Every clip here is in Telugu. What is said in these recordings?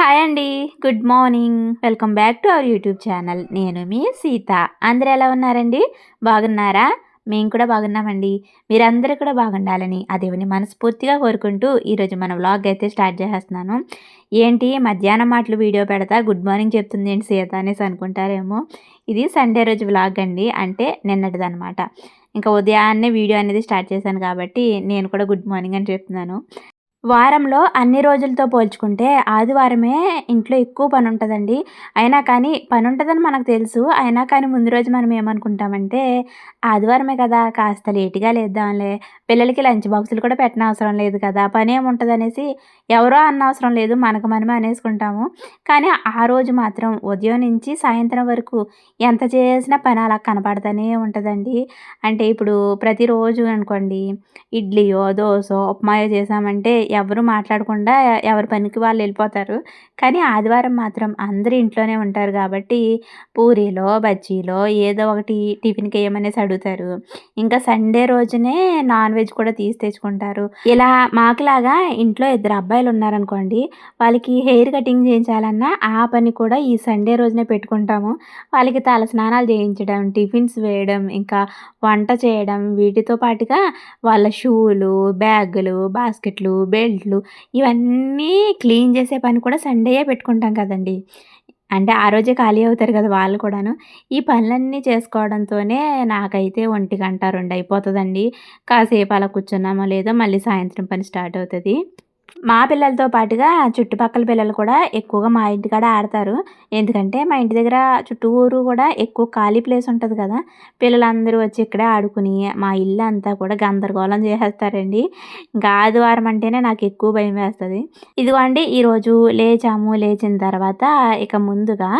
హాయ్ అండి. Good morning. Welcome back to our YouTube channel. నేను మీ సీత. అందరూ ఎలా ఉన్నారండి? బాగున్నారా? మేము కూడా బాగున్నామండి. మీరందరూ కూడా బాగుండాలని ఆ దేవుని మనస్ఫూర్తిగా కోరుకుంటూ ఈరోజు మన వ్లాగ్ అయితే స్టార్ట్ చేసేస్తున్నాను. ఏంటి? మధ్యాహ్నం మాటలు వీడియో పెడతా గుడ్ మార్నింగ్ చెప్తుంది ఏంటి సీత అనేసి అనుకుంటారేమో. ఇది సండే రోజు వ్లాగ్ అండి. అంటే నిన్నటిదనమాట ఇంకా ఉదయాన్నే వీడియో అనేది స్టార్ట్ చేశాను కాబట్టి నేను కూడా గుడ్ మార్నింగ్ అని చెప్తున్నాను. వారంలో అన్ని రోజులతో పోల్చుకుంటే ఆదివారమే ఇంట్లో ఎక్కువ పని ఉంటుందండి అయినా కానీ పని ఉంటుందని మనకు తెలుసు. అయినా కానీ ముందు రోజు మనం ఏమనుకుంటామంటే ఆదివారమే కదా కాస్త లేటుగా లేద్దాంలే పిల్లలకి లంచ్ బాక్సులు కూడా పెట్టిన అవసరం లేదు కదా పని ఏముంటుంది అనేసి ఎవరో అన్న అవసరం లేదు మనకు మనమే అనేసుకుంటాము. కానీ ఆ రోజు మాత్రం ఉదయం నుంచి సాయంత్రం వరకు ఎంత చేసినా పని అలా కనపడుతూనే ఉంటుందండి. అంటే ఇప్పుడు ప్రతిరోజు అనుకోండి ఇడ్లీయో దోశ ఉప్మాయో చేసామంటే ఎవరు మాట్లాడకుండా ఎవరి పనికి వాళ్ళు వెళ్ళిపోతారు. కానీ ఆదివారం మాత్రం అందరూ ఇంట్లోనే ఉంటారు కాబట్టి పూరీలో బజ్జీలో ఏదో ఒకటి టిఫిన్కి ఏమనేసి అడుగుతారు. ఇంకా సండే రోజునే నాన్ వెజ్ కూడా తీసి తెచ్చుకుంటారు. ఇలా మాకులాగా ఇంట్లో ఇద్దరు అబ్బాయిలు ఉన్నారనుకోండి వాళ్ళకి హెయిర్ కటింగ్ చేయించాలన్నా ఆ పని కూడా ఈ సండే రోజునే పెట్టుకుంటాము. వాళ్ళకి తల స్నానాలు చేయించడం టిఫిన్స్ వేయడం ఇంకా వంట చేయడం వీటితో పాటుగా వాళ్ళ షూలు బ్యాగులు బాస్కెట్లు బెల్ట్లు ఇవన్నీ క్లీన్ చేసే పని కూడా సండేయే పెట్టుకుంటాం కదండి. అంటే ఆ రోజే ఖాళీ అవుతారు కదా వాళ్ళు కూడాను. ఈ పనులన్నీ చేసుకోవడంతోనే నాకైతే ఒంటి గంట రెండు అయిపోతుందండి కాసేపు అలా కూర్చున్నామో లేదో మళ్ళీ సాయంత్రం పని స్టార్ట్ అవుతుంది. మా పిల్లలతో పాటుగా చుట్టుపక్కల పిల్లలు కూడా ఎక్కువగా మా ఇంటికాడ ఆడతారు. ఎందుకంటే మా ఇంటి దగ్గర చుట్టూరు కూడా ఎక్కువ ఖాళీ ప్లేస్ ఉంటుంది కదా. పిల్లలందరూ వచ్చి ఇక్కడే ఆడుకుని మా ఇల్లు అంతా కూడా గందరగోళం చేసేస్తారండి. ఇంకా ఆదివారం అంటేనే నాకు ఎక్కువ భయం వేస్తుంది. ఇదిగోండి ఈరోజు లేచాము. లేచిన తర్వాత ఇక ముందుగా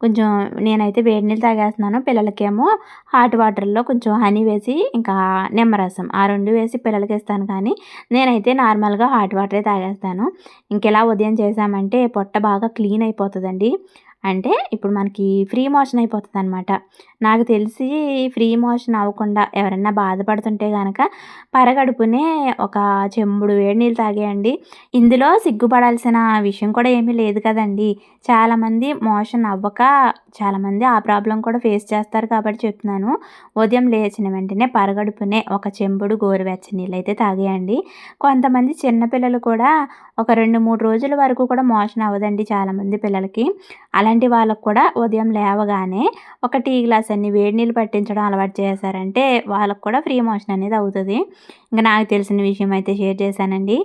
కొంచెం నేనైతే వేడి నీళ్ళు తాగేస్తున్నాను. పిల్లలకేమో హాట్ వాటర్లో కొంచెం హనీ వేసి ఇంకా నిమ్మరసం. ఆ రెండు వేసి పిల్లలకి ఇస్తాను కానీ నేనైతే నార్మల్గా హాట్ వాటరే తాగేస్తాను. చేస్తాను. ఇంకెలా ఉదయం చేసామంటే పొట్ట బాగా క్లీన్ అయిపోతుందండి. అంటే ఇప్పుడు మనకి ఫ్రీ మోషన్ అయిపోతుంది అనమాట నాకు తెలిసి ఫ్రీ మోషన్ అవ్వకుండా ఎవరన్నా బాధపడుతుంటే కనుక పరగడుపునే ఒక చెంబుడు వేడి నీళ్ళు తాగేయండి. ఇందులో సిగ్గుపడాల్సిన విషయం కూడా ఏమీ లేదు కదండి. చాలామంది మోషన్ అవ్వక చాలామంది ఆ ప్రాబ్లం కూడా ఫేస్ చేస్తారు కాబట్టి చెప్తున్నాను. ఉదయం లేచిన వెంటనే పరగడుపునే ఒక చెంబుడు గోరువెచ్చని నీళ్ళు అయితే తాగేయండి. కొంతమంది చిన్నపిల్లలు కూడా ఒక రెండు మూడు రోజుల వరకు కూడా మోషన్ అవ్వదండి చాలామంది పిల్లలకి. అలాంటి వాళ్ళకు కూడా ఉదయం లేవగానే ఒక టీ గ్లాస్ అన్ని వేడి నీళ్ళు పట్టించడం అలవాటు చేశారంటే వాళ్ళకు కూడా ఫ్రీ మోషన్ అనేది అవుతుంది. ఇంకా నాకు తెలిసిన విషయం అయితే షేర్ చేశానండి.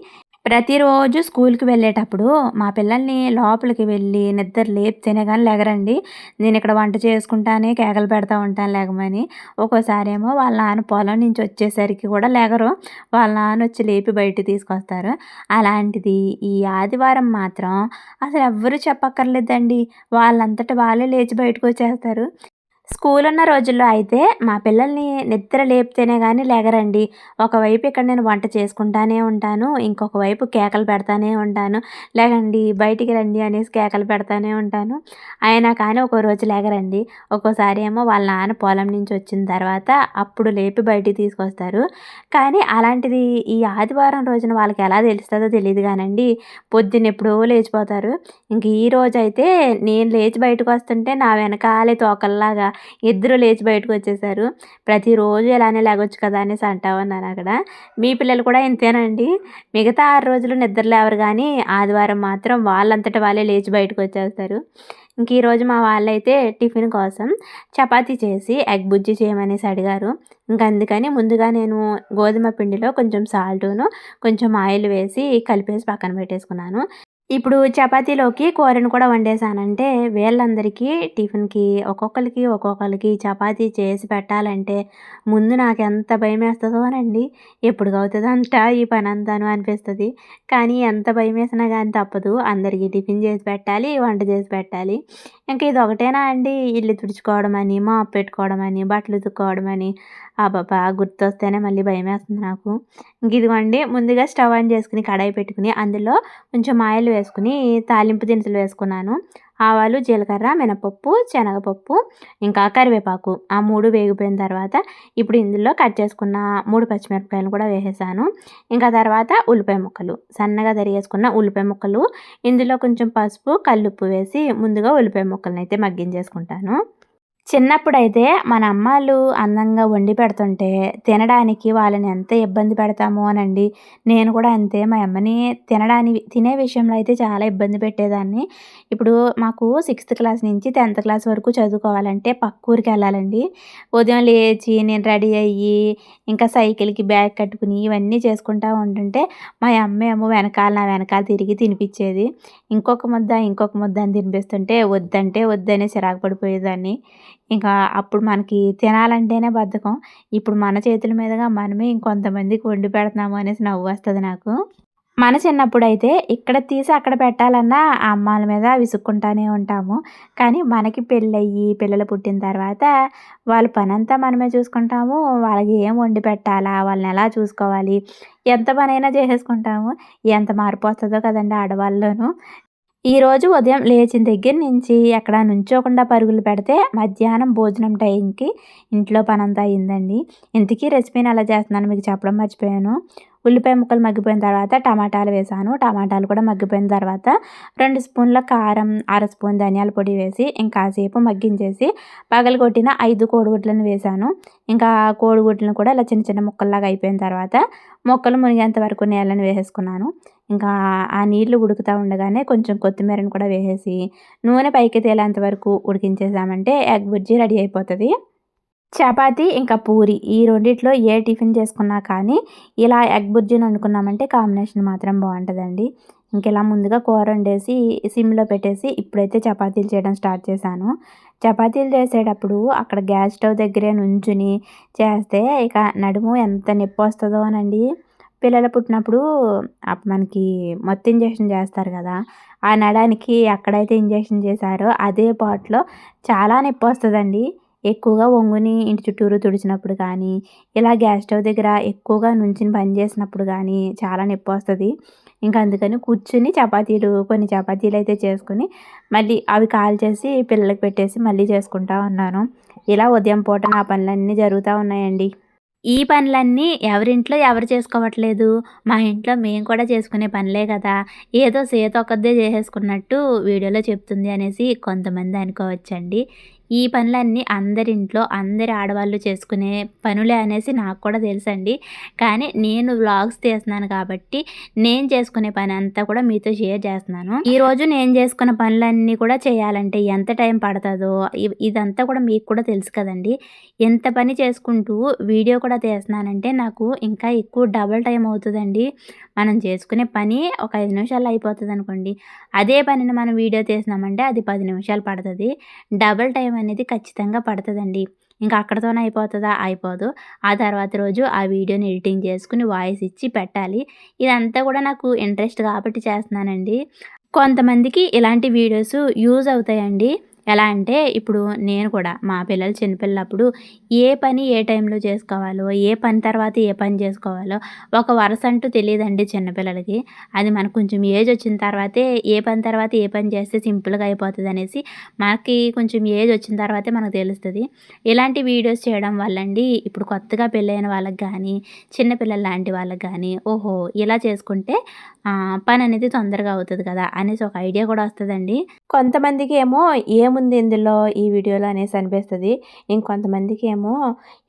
ప్రతిరోజు స్కూల్కి వెళ్ళేటప్పుడు మా పిల్లల్ని లోపలికి వెళ్ళి నిద్ర లేపితేనే కానీ లెగరండి. నేను ఇక్కడ వంట చేసుకుంటానే కేకలు పెడతా ఉంటాను లేగమని. ఒక్కోసారి ఏమో వాళ్ళ నాన్న పొలం నుంచి వచ్చేసరికి కూడా లెగరు. వాళ్ళ నాన్న వచ్చి లేపి బయట తీసుకొస్తారు. అలాంటిది ఈ ఆదివారం మాత్రం అసలు ఎవ్వరూ చెప్పక్కర్లేదండి. వాళ్ళంతటా వాళ్ళే లేచి బయటకు వచ్చేస్తారు. స్కూల్ ఉన్న రోజుల్లో అయితే మా పిల్లల్ని నిద్ర లేపితేనే కానీ లేగరండి. ఒకవైపు ఇక్కడ నేను వంట చేసుకుంటానే ఉంటాను ఇంకొక వైపు కేకలు పెడతానే ఉంటాను. లేగండి బయటికి రండి అనేసి కేకలు పెడతానే ఉంటాను. అయినా కానీ ఒక్కో రోజు లేగరండి. ఒక్కోసారి ఏమో వాళ్ళ నాన్న పొలం నుంచి వచ్చిన తర్వాత అప్పుడు లేపి బయటికి తీసుకొస్తారు. కానీ అలాంటిది ఈ ఆదివారం రోజున వాళ్ళకి ఎలా తెలుస్తుందో తెలియదు కానండి. పొద్దున్న ఎప్పుడో లేచిపోతారు. ఇంక ఈ రోజు అయితే నేను లేచి బయటకు వస్తుంటే నా వెనకాలే తోకల్లాగా ఇద్దరు లేచి బయటకు వచ్చేసారు. ప్రతిరోజు ఇలానే లేగొచ్చు కదా అనేసి అంటా ఉన్నాను అక్కడ. మీ పిల్లలు కూడా ఇంతేనండి. మిగతా ఆరు రోజులు నిద్ర లేవరు కానీ ఆదివారం మాత్రం వాళ్ళంతటా వాళ్ళే లేచి బయటకు వచ్చేస్తారు. ఇంక ఈరోజు మా వాళ్ళైతే టిఫిన్ కోసం చపాతీ చేసి ఎగ్ బుజ్జి చేయమనేసి అడిగారు. ఇంకా అందుకని ముందుగా నేను గోధుమ పిండిలో కొంచెం సాల్టును కొంచెం ఆయిల్ వేసి కలిపేసి పక్కన పెట్టేసుకున్నాను. ఇప్పుడు చపాతీలోకి కూరను కూడా వండేసానంటే వీళ్ళందరికీ టిఫిన్కి ఒక్కొక్కరికి ఒక్కొక్కరికి చపాతీ చేసి పెట్టాలంటే ముందు నాకు ఎంత భయం వేస్తుందో అనండి. ఎప్పుడు అవుతుందంట ఈ పని అంతాను అనిపిస్తుంది. కానీ ఎంత భయం వేసినా కానీ తప్పదు. అందరికీ టిఫిన్ చేసి పెట్టాలి వంట చేసి పెట్టాలి. ఇంకా ఇది ఒకటేనా అండి? ఇల్లు తుడుచుకోవడం అని మాప్ పెట్టుకోవడం అని బట్టలు ఉతుక్కోవడం అని అబ్బబ్బా! గుర్తొస్తేనే మళ్ళీ భయం వేస్తుంది నాకు. ఇంక ఇదిగోండి ముందుగా స్టవ్ ఆన్ చేసుకుని కడాయి పెట్టుకుని అందులో కొంచెం ఆయిల్ వేసి వేసుకుని తాలింపు దినుసులు వేసుకున్నాను. ఆవాలు జీలకర్ర మినపప్పు శనగపప్పు ఇంకా కరివేపాకు ఆ మూడు వేగిపోయిన తర్వాత ఇప్పుడు ఇందులో కట్ చేసుకున్న మూడు పచ్చిమిరపకాయలు కూడా వేసేసాను. ఇంకా తర్వాత ఉల్లిపాయ ముక్కలు సన్నగా తరిగేసుకున్న ఉల్లిపాయ ముక్కలు ఇందులో కొంచెం పసుపు కల్లుప్పు వేసి ముందుగా ఉల్లిపాయ ముక్కలను అయితే మగ్గించేసుకుంటాను. చిన్నప్పుడైతే మన అమ్మాళ్ళు అందంగా వండి పెడుతుంటే తినడానికి వాళ్ళని ఎంత ఇబ్బంది పెడతామో అనండి. నేను కూడా అంతే మా అమ్మని తినడానికి తినే విషయంలో అయితే చాలా ఇబ్బంది పెట్టేదాన్ని. ఇప్పుడు మాకు సిక్స్త్ క్లాస్ నుంచి టెన్త్ క్లాస్ వరకు చదువుకోవాలంటే పక్క ఊరికి వెళ్ళాలండి. ఉదయం లేచి నేను రెడీ అయ్యి ఇంకా సైకిల్కి బ్యాగ్ కట్టుకుని ఇవన్నీ చేసుకుంటూ ఉంటుంటే మా అమ్మ ఏమో వెనకాల నా వెనకాల తిరిగి తినిపించేది. ఇంకొక ముద్ద ఇంకొక ముద్ద అని తినిపిస్తుంటే వద్దంటే వద్దనే చిరాకు పడిపోయేదాన్ని. ఇంకా అప్పుడు మనకి తినాలంటేనే బద్ధకం. ఇప్పుడు మన చేతుల మీదుగా మనమే ఇంకొంతమందికి వండి పెడుతున్నాము అనేసి నవ్వు వస్తుంది నాకు. మన చిన్నప్పుడు అయితే ఇక్కడ తీసి అక్కడ పెట్టాలన్నా అమ్మాల మీద విసుక్కుంటానే ఉంటాము. కానీ మనకి పెళ్ళయ్యి పిల్లలు పుట్టిన తర్వాత వాళ్ళ పనంతా మనమే చూసుకుంటాము. వాళ్ళకి ఏం వండి పెట్టాలా వాళ్ళని ఎలా చూసుకోవాలి ఎంత పనైనా చేసేసుకుంటాము. ఎంత మార్పు వస్తుందో కదండి ఆడవాళ్ళలోనూ. ఈరోజు ఉదయం లేచిన దగ్గర నుంచి ఎక్కడ నుంచోకుండా పరుగులు పెడితే మధ్యాహ్నం భోజనం టైంకి ఇంట్లో పనంతా అయిందండి ఇంతకీ రెసిపీని అలా చేస్తున్నాను మీకు చెప్పడం మర్చిపోయాను. ఉల్లిపాయ ముక్కలు మగ్గిపోయిన తర్వాత టమాటాలు వేసాను. టమాటాలు కూడా మగ్గిపోయిన తర్వాత రెండు స్పూన్ల కారం అర స్పూన్ ధనియాల పొడి వేసి ఇంకాసేపు మగ్గించేసి పగలగొట్టిన ఐదు కోడిగుడ్లను వేసాను. ఇంకా కోడిగుడ్లను కూడా ఇలా చిన్న చిన్న ముక్కల్లాగా అయిపోయిన తర్వాత మొక్కలు మునిగేంత వరకు నీళ్ళని వేసేసుకున్నాను. ఇంకా ఆ నీళ్ళు ఉడుకుతూ ఉండగానే కొంచెం కొత్తిమీరను కూడా వేసేసి నూనె పైకి తేలేంత వరకు ఉడికించేసామంటే ఎగ్ బుజ్జి రెడీ అయిపోతుంది. చపాతీ ఇంకా పూరి ఈ రెండిట్లో ఏ టిఫిన్ చేసుకున్నా కానీ ఇలా ఎగ్ బుర్జీని వండుకున్నామంటే కాంబినేషన్ మాత్రం బాగుంటుందండి. ఇంక ఇలా ముందుగా కూర వండేసి సిమ్లో పెట్టేసి ఇప్పుడైతే చపాతీలు చేయడం స్టార్ట్ చేశాను. చపాతీలు చేసేటప్పుడు అక్కడ గ్యాస్ స్టవ్ దగ్గరే నుంచుని చేస్తే ఇక నడుము ఎంత నొప్పి వస్తుందో అనండి. పిల్లలు పుట్టినప్పుడు మనకి మొత్తం ఇంజక్షన్ చేస్తారు కదా ఆ నడానికి ఎక్కడైతే ఇంజక్షన్ చేశారో అదే పాట్లో చాలా నొప్పి వస్తుందండి. ఎక్కువగా వంగుని ఇంటి చుట్టూరు తుడిచినప్పుడు కానీ ఇలా గ్యాస్ స్టవ్ దగ్గర ఎక్కువగా నుంచుని పని చేసినప్పుడు కానీ చాలా నొప్పి వస్తుంది. ఇంకా అందుకని కూర్చుని చపాతీలు కొన్ని చపాతీలు అయితే చేసుకుని మళ్ళీ అవి కాల్చేసి పిల్లలకు పెట్టేసి మళ్ళీ చేసుకుంటా ఉన్నాను. ఇలా ఉదయం పూట నా పనులన్నీ జరుగుతూ ఉన్నాయండి. ఈ పనులన్నీ ఎవరింట్లో ఎవరు చేసుకోవట్లేదు? మా ఇంట్లో మేము కూడా చేసుకునే పనులే కదా. ఏదో సేత ఒక్కదే చేసేసుకున్నట్టు వీడియోలో చెప్తుంది అనేసి కొంతమంది అనుకోవచ్చండి. ఈ పనులన్నీ అందరింట్లో అందరి ఆడవాళ్ళు చేసుకునే పనులే అనేసి నాకు కూడా తెలుసండి. కానీ నేను వ్లాగ్స్ తీస్తున్నాను కాబట్టి నేను చేసుకునే పని అంతా కూడా మీతో షేర్ చేస్తున్నాను. ఈరోజు నేను చేసుకున్న పనులన్నీ కూడా చేయాలంటే ఎంత టైం పడుతుందో ఇదంతా కూడా మీకు కూడా తెలుసు కదండి. ఎంత పని చేసుకుంటూ వీడియో కూడా తీస్తున్నానంటే నాకు ఇంకా ఎక్కువ డబల్ టైం అవుతుందండి. మనం చేసుకునే పని ఒక ఐదు నిమిషాలు అయిపోతుంది అనుకోండి అదే పనిని మనం వీడియో తీసినామంటే అది పది నిమిషాలు పడుతుంది. డబల్ టైం అనేది ఖచ్చితంగా పడుతుందండి. ఇంకా అక్కడతోనే అయిపోతుందా? అయిపోదు. ఆ తర్వాత రోజు ఆ వీడియోని ఎడిటింగ్ చేసుకుని వాయిస్ ఇచ్చి పెట్టాలి. ఇదంతా కూడా నాకు ఇంట్రెస్ట్ కాబట్టి చేస్తున్నానండి. కొంతమందికి ఇలాంటి వీడియోస్ యూజ్ అవుతాయండి. ఎలా అంటే ఇప్పుడు నేను కూడా మా పిల్లలు చిన్నపిల్లప్పుడు ఏ పని ఏ టైంలో చేసుకోవాలో ఏ పని తర్వాత ఏ పని చేసుకోవాలో ఒక వరుస అంటూ తెలియదండి చిన్నపిల్లలకి. అది మనకు కొంచెం ఏజ్ వచ్చిన తర్వాతే ఏ పని తర్వాత ఏ పని చేస్తే సింపుల్గా అయిపోతుంది అనేసి మనకి కొంచెం ఏజ్ వచ్చిన తర్వాతే మనకు తెలుస్తుంది. ఇలాంటి వీడియోస్ చేయడం వల్ల అండి ఇప్పుడు కొత్తగా పెళ్ళైన వాళ్ళకి కానీ చిన్నపిల్లల లాంటి వాళ్ళకి కానీ ఓహో ఇలా చేసుకుంటే పని అనేది తొందరగా అవుతుంది కదా అనేసి ఒక ఐడియా కూడా వస్తుందండి. కొంతమందికి ఏమో ఏముంది ఇందులో ఈ వీడియోలో అనేసి అనిపిస్తుంది. ఇంకొంతమందికి ఏమో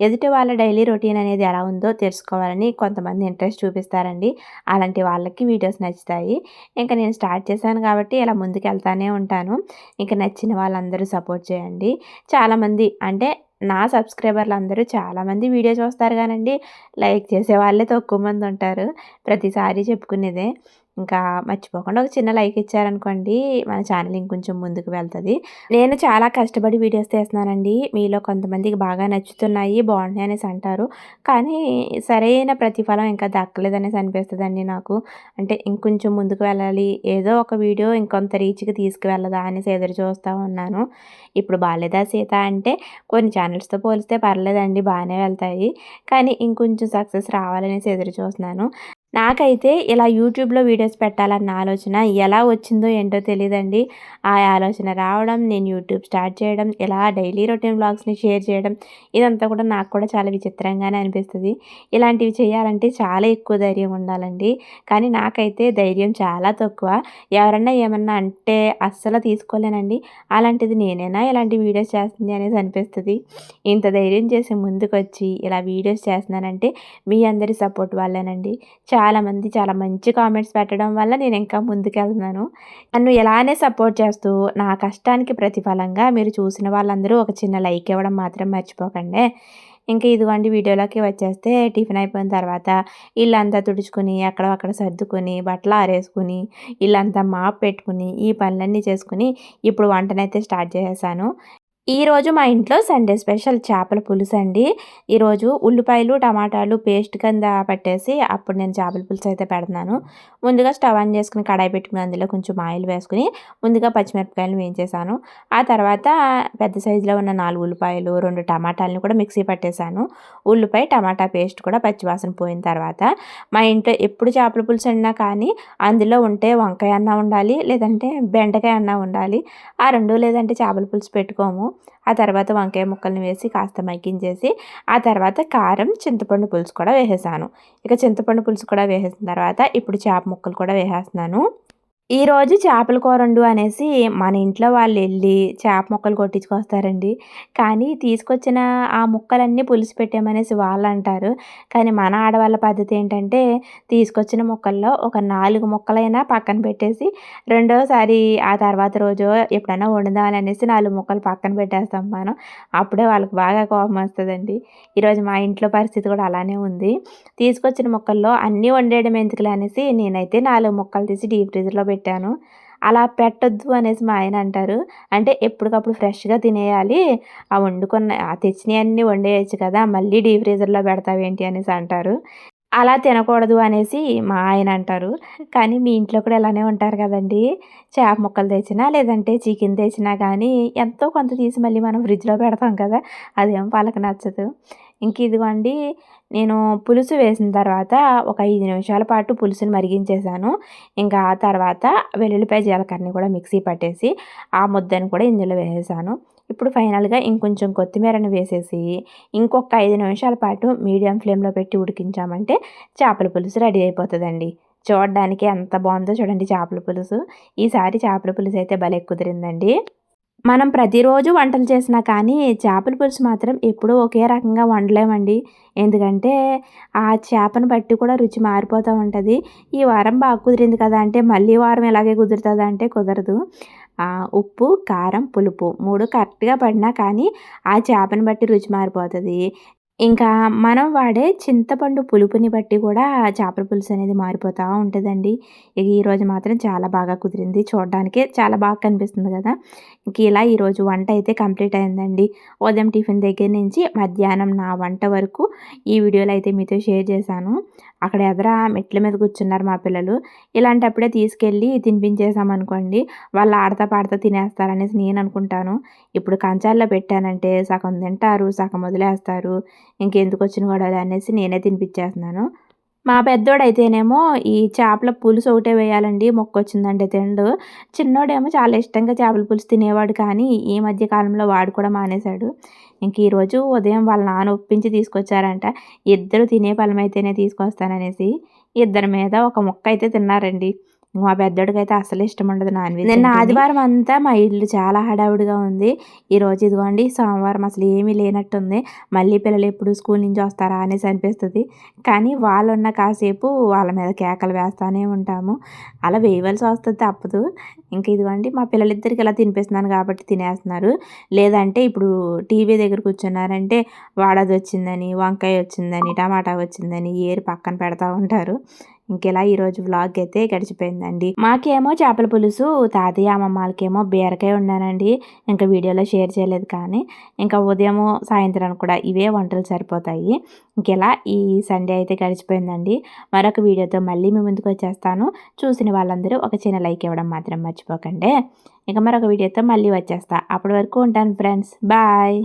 ఎదుటి వాళ్ళ డైలీ రొటీన్ అనేది ఎలా ఉందో తెలుసుకోవాలని కొంతమంది ఇంట్రెస్ట్ చూపిస్తారండి. అలాంటి వాళ్ళకి వీడియోస్ నచ్చుతాయి. ఇంకా నేను స్టార్ట్ చేశాను కాబట్టి ఇలా ముందుకు వెళ్తానే ఉంటాను. ఇంకా నచ్చిన వాళ్ళందరూ సపోర్ట్ చేయండి. చాలామంది అంటే నా సబ్స్క్రైబర్లు అందరూ చాలామంది వీడియో చూస్తారు కానండి. లైక్ చేసే వాళ్ళే తక్కువ మంది ఉంటారు. ప్రతిసారి చెప్పుకునేదే. ఇంకా మర్చిపోకుండా ఒక చిన్న లైక్ ఇచ్చారనుకోండి మన ఛానల్ ఇంకొంచెం ముందుకు వెళ్తుంది. నేను చాలా కష్టపడి వీడియోస్ తీస్తున్నానండి. మీలో కొంతమందికి బాగా నచ్చుతున్నాయి బాగున్నాయి అనేసి అంటారు. కానీ సరైన ప్రతిఫలం ఇంకా దక్కలేదనేసి అనిపిస్తుందండి నాకు. అంటే ఇంకొంచెం ముందుకు వెళ్ళాలి ఏదో ఒక వీడియో ఇంకొంత రీచ్కి తీసుకువెళ్ళదా అనేసి ఎదురు చూస్తూ ఉన్నాను. ఇప్పుడు బాలేదా సీత అంటే కొన్ని ఛానల్స్తో పోలిస్తే పర్లేదండి బాగానే వెళ్తాయి. కానీ ఇంకొంచెం సక్సెస్ రావాలనేసి ఎదురు చూస్తున్నాను. నాకైతే ఇలా యూట్యూబ్లో వీడియోస్ పెట్టాలన్న ఆలోచన ఎలా వచ్చిందో ఏంటో తెలియదండి ఆ ఆలోచన రావడం నేను యూట్యూబ్ స్టార్ట్ చేయడం ఇలా డైలీ రొటీన్ బ్లాగ్స్ని షేర్ చేయడం ఇదంతా కూడా నాకు కూడా చాలా విచిత్రంగానే అనిపిస్తుంది. ఇలాంటివి చేయాలంటే చాలా ఎక్కువ ధైర్యం ఉండాలండి. కానీ నాకైతే ధైర్యం చాలా తక్కువ. ఎవరన్నా ఏమన్నా అంటే అస్సలు తీసుకోలేనండి. అలాంటిది నేనైనా ఇలాంటి వీడియోస్ చేస్తుంది అనేసి అనిపిస్తుంది. ఇంత ధైర్యం చేసి ముందుకు వచ్చి ఇలా వీడియోస్ చేస్తున్నానంటే మీ అందరి సపోర్ట్ వల్లేనండి. చాలామంది చాలా మంచి కామెంట్స్ పెట్టడం వల్ల నేను ఇంకా ముందుకెళ్తున్నాను. నన్ను ఎలానే సపోర్ట్ చేస్తూ నా కష్టానికి ప్రతిఫలంగా మీరు చూసిన వాళ్ళందరూ ఒక చిన్న లైక్ ఇవ్వడం మాత్రం మర్చిపోకండి. ఇంకా ఇదిగోండి వీడియోలోకి వచ్చేస్తే టిఫిన్ అయిపోయిన తర్వాత ఇల్లంతా తుడుచుకుని అక్కడ అక్కడ సర్దుకొని బట్టలు ఆరేసుకుని ఇల్లంతా మాప్ పెట్టుకుని ఈ పనులన్నీ చేసుకుని ఇప్పుడు వంటనైతే స్టార్ట్ చేసేసాను. ఈరోజు మా ఇంట్లో సండే స్పెషల్ చేపల పులుసు అండి. ఈరోజు ఉల్లిపాయలు టమాటాలు పేస్ట్ కింద పట్టేసి అప్పుడు నేను చేపల పులుసు అయితే పెడుతున్నాను. ముందుగా స్టవ్ ఆన్ చేసుకుని కడాయి పెట్టుకుని అందులో కొంచెం ఆయిల్ వేసుకుని ముందుగా పచ్చిమిరపకాయలు వేయించేసాను ఆ తర్వాత పెద్ద సైజులో ఉన్న నాలుగు ఉల్లిపాయలు రెండు టమాటాలను కూడా మిక్సీ పట్టేశాను. ఉల్లిపాయ టమాటా పేస్ట్ కూడా పచ్చివాసన పోయిన తర్వాత మా ఇంట్లో ఎప్పుడు చేపల పులుసు అన్నా కానీ అందులో ఉంటే వంకాయ అన్నా ఉండాలి లేదంటే బెండకాయ అన్నా ఉండాలి. ఆ రెండు లేదంటే చేపల పులుసు పెట్టుకోము. ఆ తర్వాత వంకాయ ముక్కల్ని వేసి కాస్త మగ్గించేసి ఆ తర్వాత కారం చింతపండు పులుసు కూడా వేసేసాను. ఇక చింతపండు పులుసు కూడా వేసేసిన తర్వాత ఇప్పుడు చేప ముక్కలు కూడా వేసేస్తున్నాను. ఈరోజు చేపల కూరండు అనేసి మన ఇంట్లో వాళ్ళు వెళ్ళి చేప ముక్కలు కొట్టించుకొస్తారండి. కానీ తీసుకొచ్చిన ఆ ముక్కలన్నీ పులుసు పెట్టామనేసి వాళ్ళు అంటారు. కానీ మన ఆడవాళ్ళ పద్ధతి ఏంటంటే తీసుకొచ్చిన ముక్కల్లో ఒక నాలుగు ముక్కలైనా పక్కన పెట్టేసి రెండోసారి ఆ తర్వాత రోజు ఎప్పుడైనా వండుదామని అనేసి నాలుగు ముక్కలు పక్కన పెట్టేస్తాం మనం. అప్పుడే వాళ్ళకి బాగా కోపం వస్తుందండి. ఈరోజు మా ఇంట్లో పరిస్థితి కూడా అలానే ఉంది. తీసుకొచ్చిన ముక్కల్లో అన్నీ వండేయడం ఎందుకులే అనేసి నేనైతే నాలుగు ముక్కలు తీసి డీప్ ఫ్రీజర్లో పెట్టాను. అలా పెట్టొద్దు అనేసి మా ఆయన అంటారు. అంటే ఎప్పటికప్పుడు ఫ్రెష్గా తినేయాలి. ఆ వండుకున్న ఆ తెచ్చినవన్నీ వండేయచ్చు కదా మళ్ళీ డీప్ ఫ్రీజర్లో పెడతావేంటి అనేసి అంటారు. అలా తినకూడదు అనేసి మా ఆయన అంటారు. కానీ మీ ఇంట్లో కూడా ఇలానే ఉంటారు కదండి. చేప ముక్కలు తెచ్చినా లేదంటే చికెన్ తెచ్చినా కానీ ఎంతో కొంత తీసి మళ్ళీ మనం ఫ్రిడ్జ్లో పెడతాం కదా అదేం వాళ్ళకి నచ్చదు. ఇంక ఇదిగోండి నేను పులుసు వేసిన తర్వాత ఒక ఐదు నిమిషాల పాటు పులుసుని మరిగించేసాను ఇంకా ఆ తర్వాత వెల్లుల్లిపాయ జీలకర్రని కూడా మిక్సీ పట్టేసి ఆ ముద్దని కూడా ఇందులో వేసేసాను. ఇప్పుడు ఫైనల్గా ఇంకొంచెం కొత్తిమీరని వేసేసి ఇంకొక ఐదు నిమిషాల పాటు మీడియం ఫ్లేమ్లో పెట్టి ఉడికించామంటే చేపల పులుసు రెడీ అయిపోతుందండి. చూడడానికి ఎంత బాగుందో చూడండి చేపల పులుసు. ఈసారి చేపల పులుసు అయితే భలే కుదిరిందండి. మనం ప్రతిరోజు వంటలు చేసినా కానీ చేపల పులుసు మాత్రం ఎప్పుడూ ఒకే రకంగా వండలేమండి. ఎందుకంటే ఆ చేపను బట్టి కూడా రుచి మారిపోతూ ఉంటుంది. ఈ వారం బాగా కుదిరింది కదా అంటే మళ్ళీ వారం ఎలాగే కుదురుతుంది అంటే కుదరదు. ఉప్పు కారం పులుపు మూడు కరెక్ట్గా పడినా కానీ ఆ చేపను బట్టి రుచి మారిపోతుంది. ఇంకా మనం వాడే చింతపండు పులుపుని బట్టి కూడా చేపల పులుసు అనేది మారిపోతూ ఉంటుందండి. ఇక ఈరోజు మాత్రం చాలా బాగా కుదిరింది. చూడడానికే చాలా బాగా కనిపిస్తుంది కదా. ఇలా ఈరోజు వంట అయితే కంప్లీట్ అయిందండి. ఉదయం టిఫిన్ దగ్గర నుంచి మధ్యాహ్నం నా వంట వరకు ఈ వీడియోలో అయితే మీతో షేర్ చేశాను. అక్కడ ఎదర మెట్ల మీద కూర్చున్నారు మా పిల్లలు. ఇలాంటప్పుడే తీసుకెళ్ళి తినిపించేసామనుకోండి వాళ్ళు ఆడతా పాడతా తినేస్తారనేసి నేను అనుకుంటాను. ఇప్పుడు కంచాల్లో పెట్టానంటే సగం తింటారు సగం వదిలేస్తారు ఇంకెందుకు వచ్చిన గొడవలు అనేసి నేనే తినిపించేస్తున్నాను. మా పెద్దోడైతేనేమో ఈ చేపల పులుసు ఒకటే వేయాలండి మొక్క వచ్చిందంటే తిండు. చిన్నోడేమో చాలా ఇష్టంగా చేపల పులుసు తినేవాడు కానీ ఈ మధ్య కాలంలో వాడు కూడా మానేశాడు. ఇంక ఈరోజు ఉదయం వాళ్ళ నాన్న ఒప్పించి తీసుకొచ్చారంట ఇద్దరు తినే ఫలమైతేనే తీసుకొస్తాననేసి. ఇద్దరి మీద ఒక మొక్క అయితే తిన్నారండి. మా పెద్దోడికి అయితే అసలు ఇష్టం ఉండదు నాన్ వెజ్ నిన్న ఆదివారం అంతా మా ఇల్లు చాలా హడావుడిగా ఉంది. ఈరోజు ఇదిగోండి సోమవారం అసలు ఏమీ లేనట్టుంది. మళ్ళీ పిల్లలు ఎప్పుడు స్కూల్ నుంచి వస్తారా అనేసి అనిపిస్తుంది. కానీ వాళ్ళు ఉన్న కాసేపు వాళ్ళ మీద కేకలు వేస్తూనే ఉంటాము. అలా వేయవలసి వస్తుంది తప్పదు. ఇంక ఇదిగోండి మా పిల్లలిద్దరికి ఇలా తినిపిస్తున్నాను కాబట్టి తినేస్తున్నారు. లేదంటే ఇప్పుడు టీవీ దగ్గర కూర్చున్నారంటే వాడది వచ్చిందని వంకాయ వచ్చిందని టమాటా వచ్చిందని ఏరు పక్కన పెడతా ఉంటారు. ఇంకెలా ఈరోజు వ్లాగ్ అయితే గడిచిపోయిందండి. మాకేమో చేపల పులుసు తాతయ్య అమ్మమ్మలకేమో బీరకాయ ఉన్నానండి ఇంకా వీడియోలో షేర్ చేయలేదు కానీ ఇంకా ఉదయం సాయంత్రం కూడా ఇవే వంటలు సరిపోతాయి. ఇంకెలా ఈ సండే అయితే గడిచిపోయిందండి. మరొక వీడియోతో మళ్ళీ మీ ముందుకు వచ్చేస్తాను. చూసిన వాళ్ళందరూ ఒక చిన్న లైక్ ఇవ్వడం మాత్రం మర్చిపోకండి. ఇంకా మరొక వీడియోతో మళ్ళీ వచ్చేస్తా. అప్పటి వరకు ఉంటాను ఫ్రెండ్స్. బాయ్!